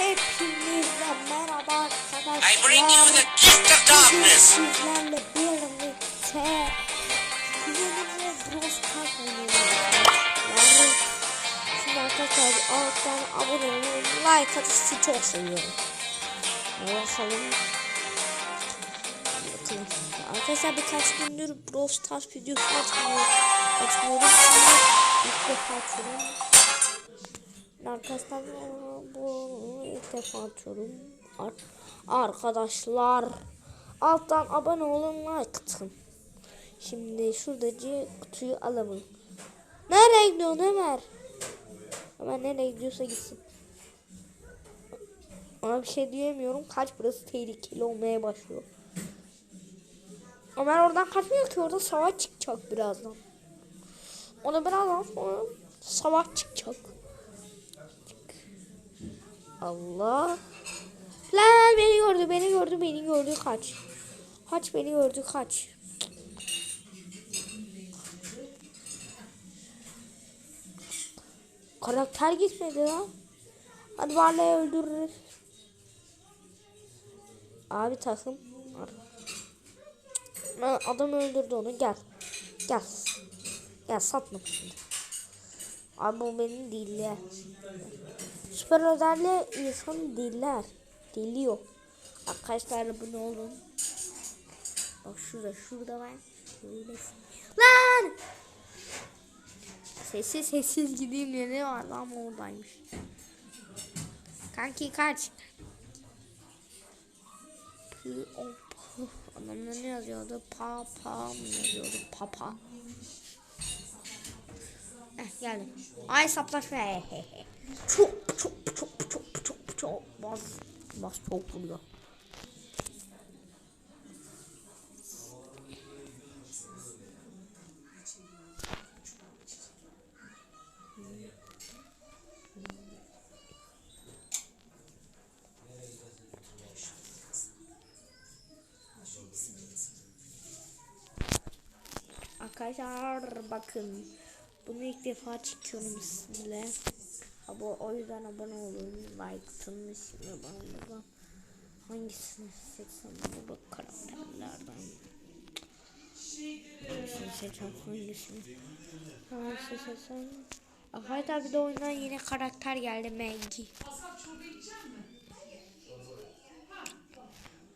Hepinize merhaba arkadaşlar. I bring you the gift of darkness. sizlerle birlikte Kuzenimle Bros Park. Yani şimdi arkadaşlar alttan abone olun, like atın sizi çok seviyorum. Bakalım. Bakın. Arkadaşlar birkaç gündür Brawl Stars videosu atmıyor. Atmıyorum. Şimdi ilk defa atıyorum. Arkadaşlar bu ilk defa atıyorum. Ar- Arkadaşlar alttan abone olun like atın. Şimdi şuradaki kutuyu alalım. Nereye gidiyorsun Ömer? Ömer nereye gidiyorsa gitsin. Ona bir şey diyemiyorum. Kaç burası tehlikeli olmaya başlıyor. Ömer oradan kaçmıyor ki orada savaş çıkacak birazdan. Ona birazdan sonra savaş çıkacak. Allah. Lan beni gördü, beni gördü, beni gördü. Kaç. Kaç beni gördü, kaç. Karakter gitmedi lan. Hadi bari öldürürüz. Abi takım. Adam öldürdü onu. Gel. Gel. Gel satma şimdi. Abi bu benim ya. Süper özelliği insan diller. Diliyor. Arkadaşlar abone olun. Bak şurada şurada ben. Şöyle. Lan! Sessiz sessiz gideyim diye ne var lan oradaymış. Kanki kaç. O. Adamda ne yazıyordu? Pa pa mı yazıyordu? Papa. Eh geldim. Ay saplaşma. Hehehe. Çok çok çok çok çok çok bas bas çok vuruyor. Arkadaşlar bakın bunu ilk defa çekiyorum sizinle. Abi o yüzden abone olun, like. Şimdi ben burada hangisini seçsem burada karakterlerden. Hangisini seçsem hangisini? Hangisini seçsem? Arkadaşlar bir de oyundan yeni karakter geldi Maggie.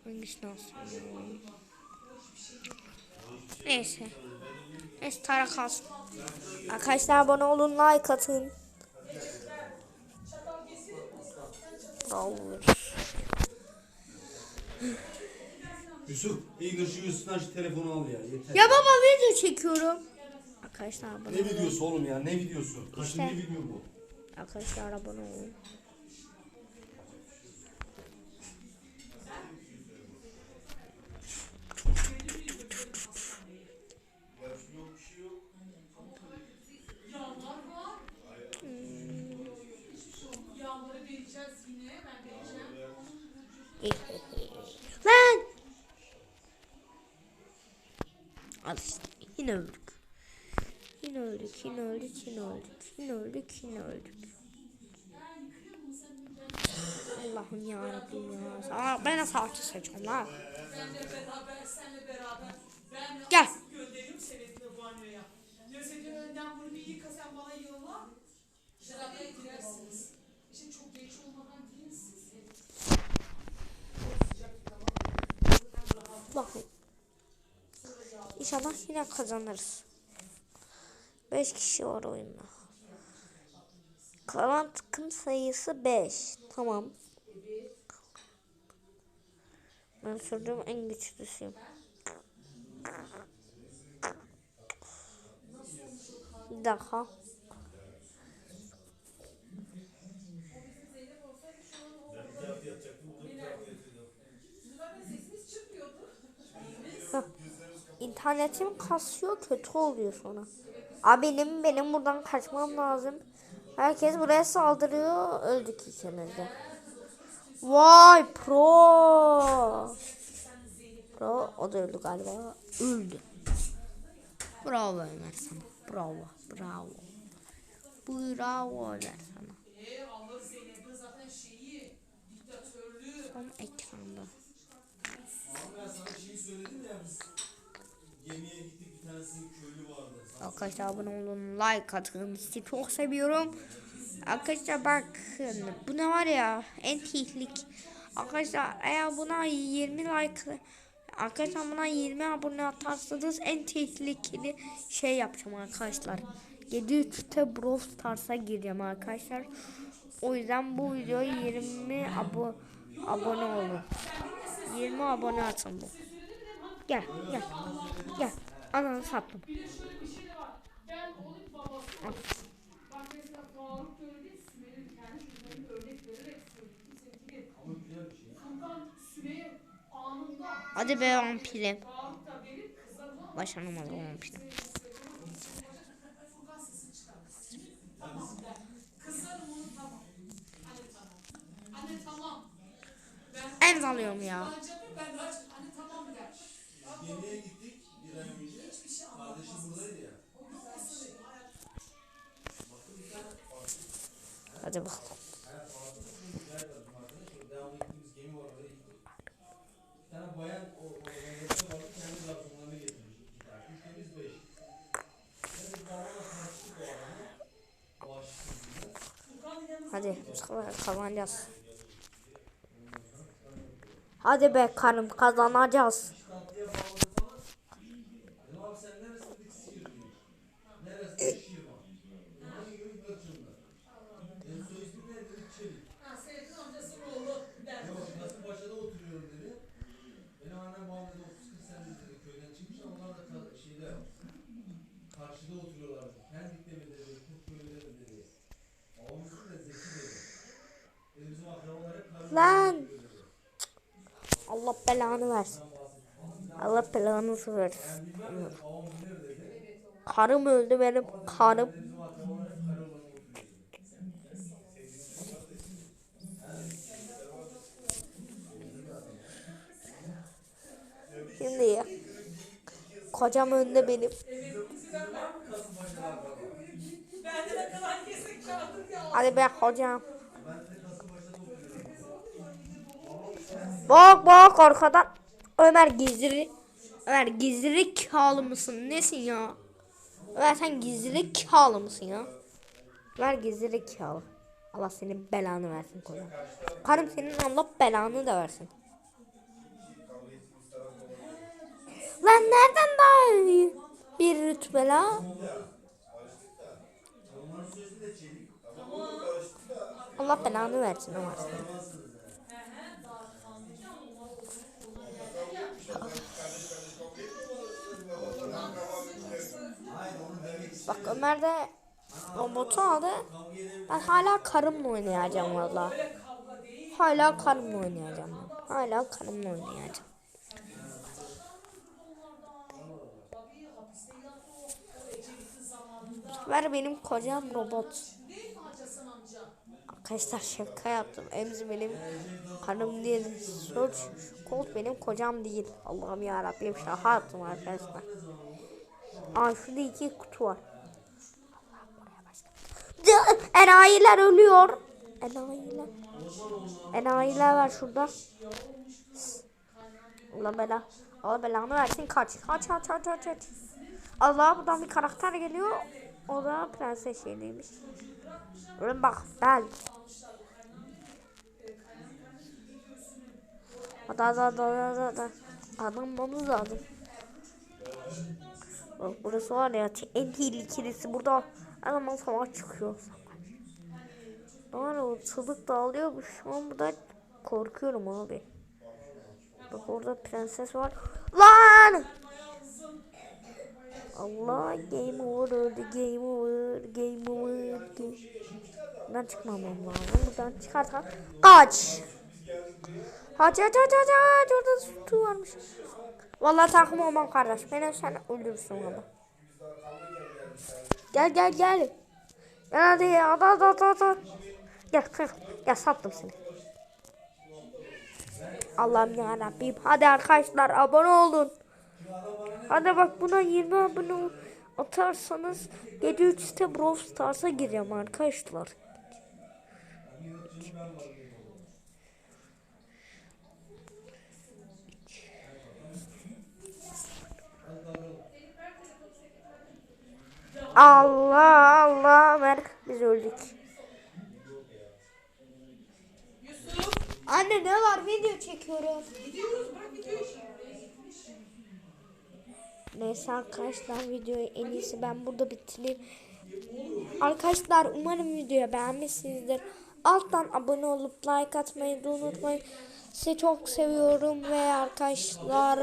Hangisini alsam? Neyse. Neyse Tara kalsın. Arkadaşlar abone olun like atın. Olur. Yusuf, iyi şu Yusuf'tan şu telefonu al ya yeter. Ya baba video çekiyorum. Arkadaşlar abone Ne olun. videosu oğlum ya ne videosu? Kaçıncı İşte. video bu? Arkadaşlar abone olun. Al işte. Yine öldük. Yine öldük, yine öldük, yine öldük, yine öldük, yine öldük. Allah'ım ya Rabbim ya. Sana ben de savaşçı seçiyorum lan. Gel. gönderim İnşallah yine kazanırız. 5 kişi var oyunda. Kalan takım sayısı 5. Tamam. Ben sürdüğüm en güçlüsüyüm. Bir İnternetim kasıyor kötü oluyor sonra. Abi benim benim buradan kaçmam lazım. Herkes buraya saldırıyor. Öldük ikimiz de. Vay pro. Pro o da öldü galiba. Öldü. Bravo Ömer sana. Bravo. Bravo. Bravo Ömer sana. Ee, Allah Arkadaşlar abone olun. Like atın. Sizi çok seviyorum. Arkadaşlar bakın. Bu ne var ya? En tehlik. Arkadaşlar eğer buna 20 like Arkadaşlar buna 20 abone atarsanız en tehlikeli şey yapacağım arkadaşlar. 7-3'te Brawl Stars'a gireceğim arkadaşlar. O yüzden bu videoya 20 abo abone olun. 20 abone atın bu. Gel gel. Gel. Ananı sattım. Bir de şöyle bir şey de var. Ben onun babası olayım. Bak mesela Faruk da öyle değil, Sümeyye'nin kendi çocuklarını örnek vererek söyledi. Seninki Ama güzel bir şey. Furkan Sümeyye anında Hadi be vampirim. Faruk da benim kızlarıma Başaramadı vampirim. Furkan sesini çıkar. Tamam der. Kızlarım onu tamam. Anne tamam. Anne tamam. Ben En alıyorum ya. Buradaydı ya. Hadi bakalım. Hadi kazanacağız. Hadi be karım kazanacağız. Lan! Allah belanı versin. Allah belanı versin. Karım öldü benim karım. Şimdi ya. Kocam önde benim. Hadi be kocam. Bak bak arkadan. Ömer gizli. Ömer gizli kağlı mısın? Nesin ya? Ömer sen gizli kağlı mısın ya? Ömer gizli kağlı. Allah senin belanı versin kocam. Karım senin Allah belanı da versin. Lan nereden daha iyi bir rütbe la? Allah belanı versin Ömer. Bak Ömer de robotu aldı. Ben hala karımla oynayacağım valla. Hala karımla oynayacağım. Hala karımla oynayacağım. Ver benim kocam robot. Arkadaşlar şaka yaptım. Emzi benim karım değil. Search Colt benim kocam değil. Allah'ım ya Rabbim şaka yaptım arkadaşlar. Aa şurada iki kutu var. Enayiler ölüyor. Enayiler. Enayiler var şurada. Allah bela. Allah belanı versin kaç. Kaç kaç kaç kaç. kaç. Allah buradan bir karakter geliyor. O da prenses şeyliymiş. Öyle bak gel. Hadi hadi hadi hadi hadi. Adamımız lazım. Bak burası var ya en tehlikelisi burada adam savaş çıkıyor. Var o çılık dağılıyormuş ama burada korkuyorum abi. Bak orada prenses var. Lan! Allah game over game over game over game. Buradan çıkmamam lazım. Buradan çıkarsan kaç. Kaç kaç kaç kaç. Orada su varmış. Vallahi takım olmam kardeş. Beni sen öldürürsün valla. Gel gel gel. Gel hadi ya. Hadi hadi hadi. hadi. Gel gel. Gel sattım seni. Allah'ım ya Rabbim. Hadi arkadaşlar abone olun. Hadi bak buna 20 abone atarsanız gece 3'te Brawl Stars'a gireceğim arkadaşlar. Allah Allah Ömer biz öldük. Yusuf. Anne ne var video çekiyorum. Gidiyoruz bırak videoyu. Neyse arkadaşlar videoyu en iyisi ben burada bitireyim. Arkadaşlar umarım videoyu beğenmişsinizdir. Alttan abone olup like atmayı da unutmayın. Sizi çok seviyorum ve arkadaşlar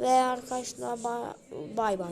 ve arkadaşlar bay. bay.